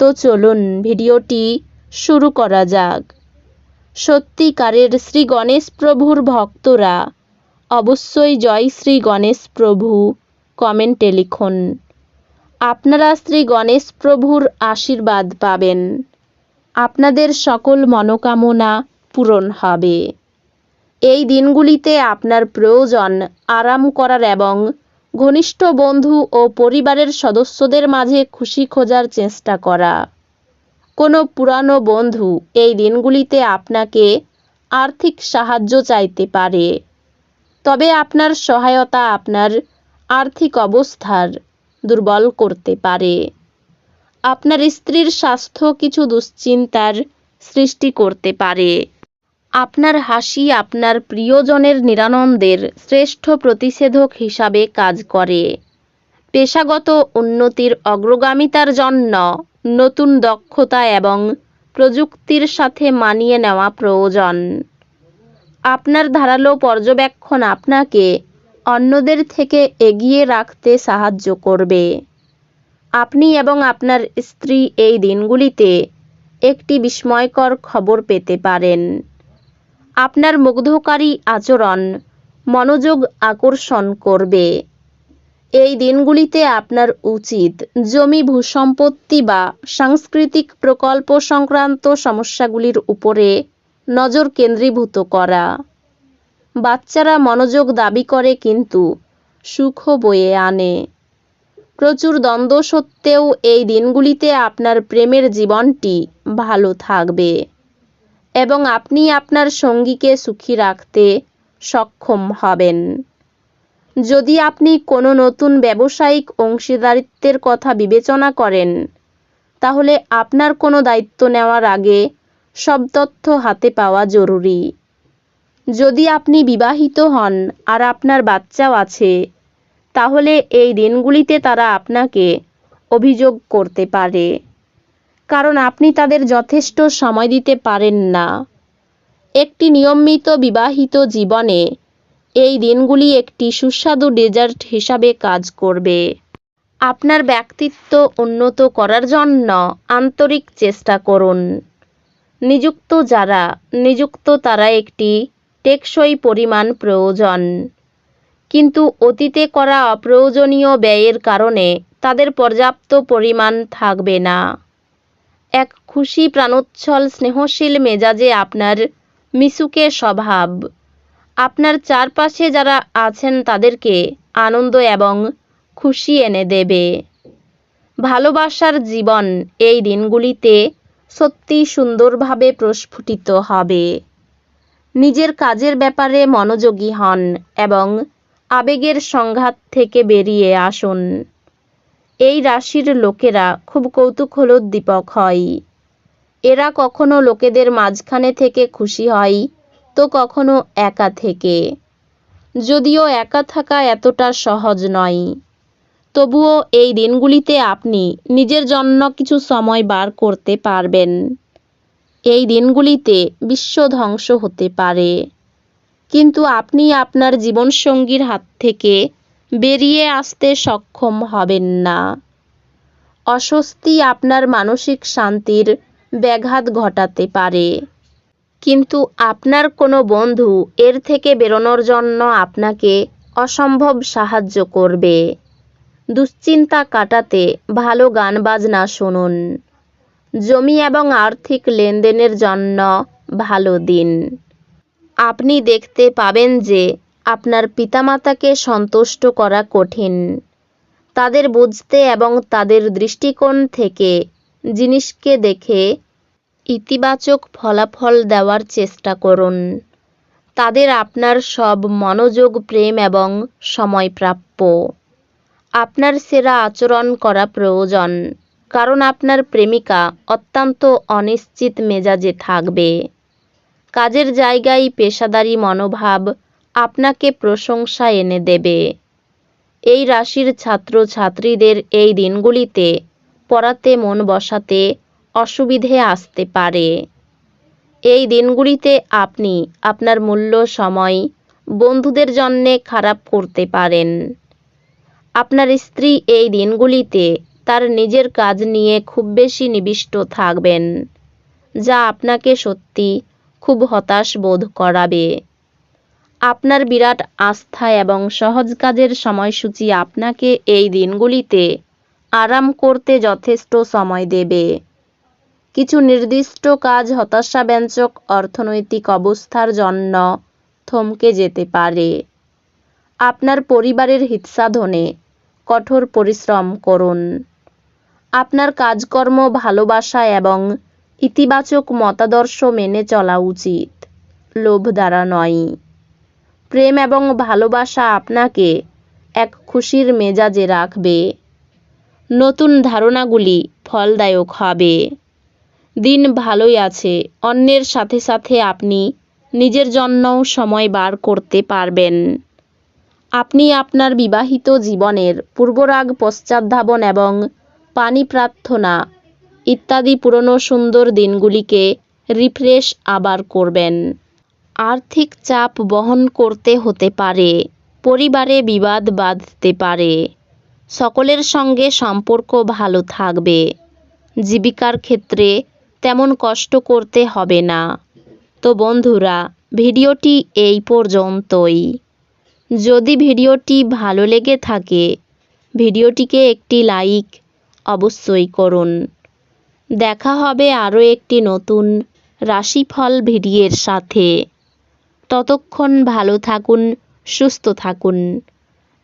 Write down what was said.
তো চলুন ভিডিওটি শুরু করা যাক। সত্যিকারের শ্রী গণেশ প্রভুর ভক্তরা অবশ্যই জয় শ্রী গণেশ প্রভু কমেন্টে লিখুন। আপনারা শ্রী গণেশ প্রভুর আশীর্বাদ পাবেন। আপনাদের সকল মনোকামনা পূরণ হবে। এই দিনগুলিতে আপনার প্রয়োজন আরাম করার এবং ঘনিষ্ঠ বন্ধু ও পরিবারের সদস্যদের মাঝে খুশি খোঁজার চেষ্টা করা। কোনো পুরানো বন্ধু এই দিনগুলিতে আপনাকে আর্থিক সাহায্য চাইতে পারে। তবে আপনার সহায়তা আপনার আর্থিক অবস্থার দুর্বল করতে পারে। আপনার স্ত্রীর স্বাস্থ্য কিছু দুশ্চিন্তার সৃষ্টি করতে পারে। আপনার হাসি আপনার প্রিয়জনের নিরানন্দের শ্রেষ্ঠ প্রতিষেধক হিসাবে কাজ করে। পেশাগত উন্নতির অগ্রগামিতার জন্য নতুন দক্ষতা এবং প্রযুক্তির সাথে মানিয়ে নেওয়া প্রয়োজন। আপনার ধারালো পর্যবেক্ষণ আপনাকে অন্যদের থেকে এগিয়ে রাখতে সাহায্য করবে। আপনি এবং আপনার স্ত্রী এই দিনগুলিতে একটি বিস্ময়কর খবর পেতে পারেন। আপনার মুগ্ধকারী আচরণ, মনোযোগ আকর্ষণ করবে। এই দিনগুলিতে আপনার উচিত জমি ভূসম্পত্তি বা সাংস্কৃতিক প্রকল্প সংক্রান্ত সমস্যাগুলির উপরে নজর কেন্দ্রীভূত করা। বাচ্চারা মনোযোগ দাবি করে কিন্তু সুখ বয়ে আনে। প্রচুর দ্বন্দ্ব সত্ত্বেও এই দিনগুলিতে আপনার প্রেমের জীবনটি ভালো থাকবে। এবং আপনি আপনার সঙ্গীকে সুখী রাখতে সক্ষম হবেন। যদি আপনি কোনো নতুন ব্যবসায়িক অংশীদারিত্বের কথা বিবেচনা করেন, তাহলে আপনার কোনো দায়িত্ব নেওয়ার আগে সব তথ্য হাতে পাওয়া জরুরি। যদি আপনি বিবাহিত হন আর আপনার বাচ্চাও আছে, তাহলে এই দিনগুলিতে তারা আপনাকে অভিযোগ করতে পারে। কারণ আপনি তাদের যথেষ্ট সময় দিতে পারেন না। একটি নিয়মিত বিবাহিত জীবনে এই দিনগুলি একটি সুস্বাদু ডেজার্ট হিসাবে কাজ করবে। আপনার ব্যক্তিত্ব উন্নত করার জন্য আন্তরিক চেষ্টা করুন। নিযুক্ত যারা, নিযুক্ত তারা একটি টেকসই পরিমাণ প্রয়োজন। কিন্তু অতীতে করা অপ্রয়োজনীয় ব্যয়ের কারণে তাদের পর্যাপ্ত পরিমাণ থাকবে না। খুশি প্রাণোচ্ছল স্নেহশীল মেজাজে আপনার মিশুকে স্বভাব। আপনার চারপাশে যারা আছেন তাদেরকে আনন্দ এবং খুশি এনে দেবে। ভালোবাসার জীবন এই দিনগুলিতে সত্যি সুন্দরভাবে প্রস্ফুটিত হবে। নিজের কাজের ব্যাপারে মনোযোগী হন এবং আবেগের সংঘাত থেকে বেরিয়ে আসুন। এই রাশির লোকেরা খুব কৌতূহলোদ্দীপক হয়। এরা কখনো লোকেদের মাঝখানে থেকে খুশি হয়, তো কখনো একা থেকে। যদিও একা থাকা এতটা সহজ নয়। তবুও এই দিনগুলিতে আপনি নিজের জন্য কিছু সময় বার করতে পারবেন। এই দিনগুলিতে বিশ্ব ধ্বংস হতে পারে। কিন্তু আপনি আপনার জীবনসঙ্গীর হাত থেকে বেরিয়ে আসতে সক্ষম হবেন না। অস্বস্তি আপনার মানসিক শান্তির ব্যাঘাত ঘটাতে পারে। কিন্তু আপনার কোনো বন্ধু এর থেকে বেরোনোর জন্য আপনাকে অসম্ভব সাহায্য করবে। দুশ্চিন্তা কাটাতে ভালো গান বাজনা শুনুন। জমি এবং আর্থিক লেনদেনের জন্য ভালো দিন। আপনি দেখতে পাবেন যে আপনার পিতামাতাকে সন্তুষ্ট করা কঠিন। তাদের বুঝতে এবং তাদের দৃষ্টিকোণ থেকে জিনিসকে দেখে ইতিবাচক ফলাফল দেওয়ার চেষ্টা করুন। তাদের আপনার সব মনোযোগ, প্রেম এবং সময় প্রাপ্য আপনার সেরা আচরণ করা প্রয়োজন, কারণ আপনার প্রেমিকা অত্যন্ত অনিশ্চিত মেজাজে থাকবে। কাজের জায়গায় পেশাদারি মনোভাব আপনাকে প্রশংসা এনে দেবে। এই রাশির ছাত্রছাত্রীদের এই দিনগুলিতে পড়াতে মন বসাতে অসুবিধে আসতে পারে। এই দিনগুলিতে আপনি আপনার মূল্য, সময় বন্ধুদের জন্যে খারাপ করতে পারেন। আপনার স্ত্রী এই দিনগুলিতে তার নিজের কাজ নিয়ে খুব বেশি নিবিষ্ট থাকবেন, যা আপনাকে সত্যি খুব হতাশ বোধ করাবে। আপনার বিরাট আস্থা এবং সহজ কাজের সময়সূচি আপনাকে এই দিনগুলিতে আরাম করতে যথেষ্ট সময় দেবে। কিছু নির্দিষ্ট কাজ হতাশাব্যঞ্জক অর্থনৈতিক অবস্থার জন্য থমকে যেতে পারে। আপনার পরিবারের হিতসাধনে কঠোর পরিশ্রম করুন। আপনার কাজকর্ম, ভালোবাসা এবং ইতিবাচক মতাদর্শ মেনে চলা উচিত। লোভ দ্বারা নয়। প্রেম এবং ভালোবাসা আপনাকে এক খুশির মেজাজে রাখবে। নতুন ধারণাগুলি ফলদায়ক হবে। দিন ভালোই আছে, অন্যের সাথে সাথে আপনি নিজের জন্যও সময় বার করতে পারবেন। আপনি আপনার বিবাহিত জীবনের পূর্বরাগ, পশ্চাদ্ধাবন এবং পানি প্রার্থনা ইত্যাদি পুরনো সুন্দর দিনগুলিকে রিফ্রেশ আবার করবেন। আর্থিক চাপ বহন করতে হতে পারে, পরিবারে বিবাদ বাঁধতে পারে। সকলের সঙ্গে সম্পর্ক ভালো থাকবে। জীবিকার ক্ষেত্রে তেমন কষ্ট করতে হবে না। তো বন্ধুরা, ভিডিওটি এই পর্যন্তই। যদি ভিডিওটি ভালো লেগে থাকে, ভিডিওটিকে একটি লাইক অবশ্যই করুন। দেখা হবে আরও একটি নতুন রাশিফল ভিডিওর সাথে। ততক্ষণ ভালো থাকুন, সুস্থ থাকুন।